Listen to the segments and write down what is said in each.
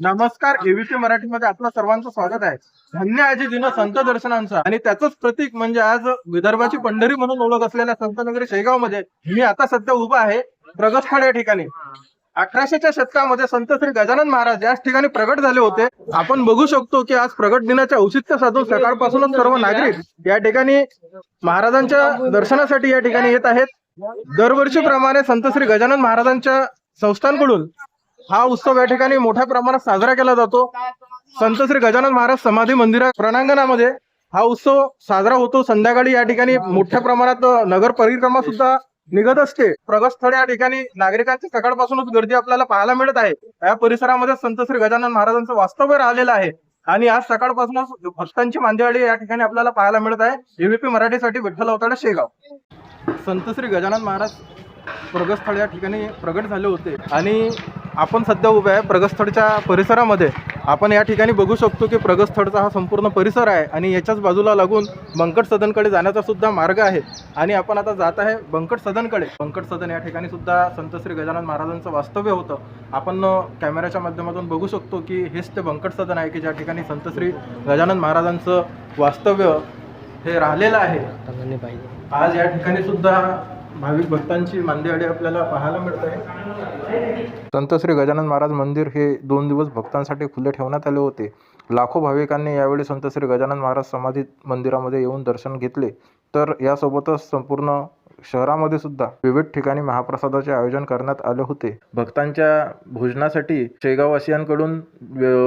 नमस्कार एबीपी मराठीमध्ये आपलं सर्वांचं स्वागत आहे. धन्य आजी दिन संत दर्शनांचा. आणि त्याचंच प्रतीक म्हणजे आज विदर्भाची पंढरी म्हणून ओळख असलेल्या संतनगरी शेगावमध्ये मी आता सध्या उभा आहे प्रगतस्थळ या ठिकाणी. अठराशेच्या शतकामध्ये संत श्री गजानन महाराज याच ठिकाणी प्रगट झाले होते. आपण बघू शकतो की आज प्रगट दिनाचे औचित्य साधून सकाळपासूनच सर्व नागरिक या ठिकाणी महाराजांच्या दर्शनासाठी या ठिकाणी येत आहेत. दरवर्षीप्रमाणे संत श्री गजानन महाराजांच्या संस्थांकडून हा उत्सव या ठिकाणी मोठ्या प्रमाणात साजरा केला जातो. संत श्री गजानन महाराज समाधी मंदिरा प्रणांगणामध्ये हा उत्सव साजरा होतो. संध्याकाळी या ठिकाणी मोठ्या प्रमाणात नगर परिक्रमा सुद्धा निघत असते. प्रगतस्थळ या ठिकाणी नागरिकांची सकाळपासूनच गर्दी आपल्याला पाहायला मिळत आहे. या परिसरामध्ये संत श्री गजानन महाराजांचं वास्तव्य राहिलेलं आहे. आणि आज सकाळपासूनच भक्तांची मांदियाळी या ठिकाणी आपल्याला पाहायला मिळत आहे. एबीपी मराठीसाठी विठ्ठल अवताडे शेगाव. संत श्री गजानन महाराज प्रगतस्थळ या ठिकाणी प्रगट झाले होते. आणि आपण सध्या उभे आहे प्रगतस्थळच्या परिसरामध्ये. आपण या ठिकाणी बघू शकतो की प्रगतस्थळचा हा संपूर्ण परिसर आहे आणि याच्याच बाजूला लागून बंकट सदनकडे जाण्याचा सुद्धा मार्ग आहे. आणि आपण आता जात आहे बंकट सदनकडे. बंकट सदन या ठिकाणी सुद्धा संत श्री गजानन महाराजांचं वास्तव्य होतं. आपण कॅमेऱ्याच्या माध्यमातून बघू शकतो की हेच ते बंकट सदन आहे की ज्या ठिकाणी संत श्री गजानन महाराजांचं वास्तव्य हे राहिलेलं आहे. आज या ठिकाणी सुद्धा भाविक भक्तांची मांदियाडी आपल्याला पाहायला मिळत आहे. संत श्री गजानन महाराज मंदिर हे दोन दिवस भक्तांसाठी खुले ठेवण्यात आले होते. लाखो भाविकांनी यावेळी संत श्री गजानन महाराज समाधी मंदिरामध्ये येऊन दर्शन घेतले. तर यासोबतच संपूर्ण शहरामध्ये सुद्धा विविध ठिकाणी महाप्रसादाचे आयोजन करण्यात आले होते. भक्तांच्या भोजनासाठी शेगाववासियांकडून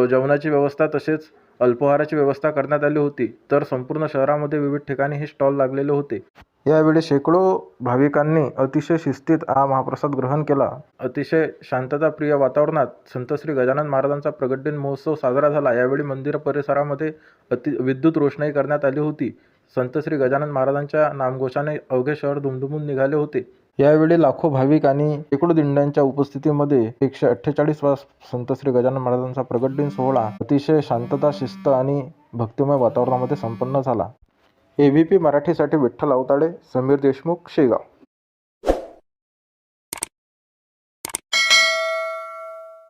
जेवणाची व्यवस्था तसेच अल्पाहाराची व्यवस्था करण्यात आली होती. तर संपूर्ण शहरामध्ये विविध ठिकाणी हे स्टॉल लागलेले होते. यावेळी शेकडो भाविकांनी अतिशय शिस्तीत हा महाप्रसाद ग्रहण केला. अतिशय शांतताप्रिय वातावरणात संत श्री गजानन महाराजांचा प्रगट दिन महोत्सव साजरा झाला. यावेळी मंदिर परिसरामध्ये अति विद्युत रोषणाई करण्यात आली होती. संत श्री गजानन महाराजांच्या नामघोषाने अवघे शहर दुमदुमून निघाले होते. यावेळी लाखो भाविक आणि शेकडो दिंड्यांच्या उपस्थितीमध्ये एकशे अठ्ठेचाळीस वा संत श्री गजानन महाराजांचा प्रगट दिन सोहळा अतिशय शांतता शिस्त आणि भक्तिमय वातावरणामध्ये संपन्न झाला. ए वी पी मराठीसाठी विठ्ठल अवताडे समीर देशमुख शेगाव.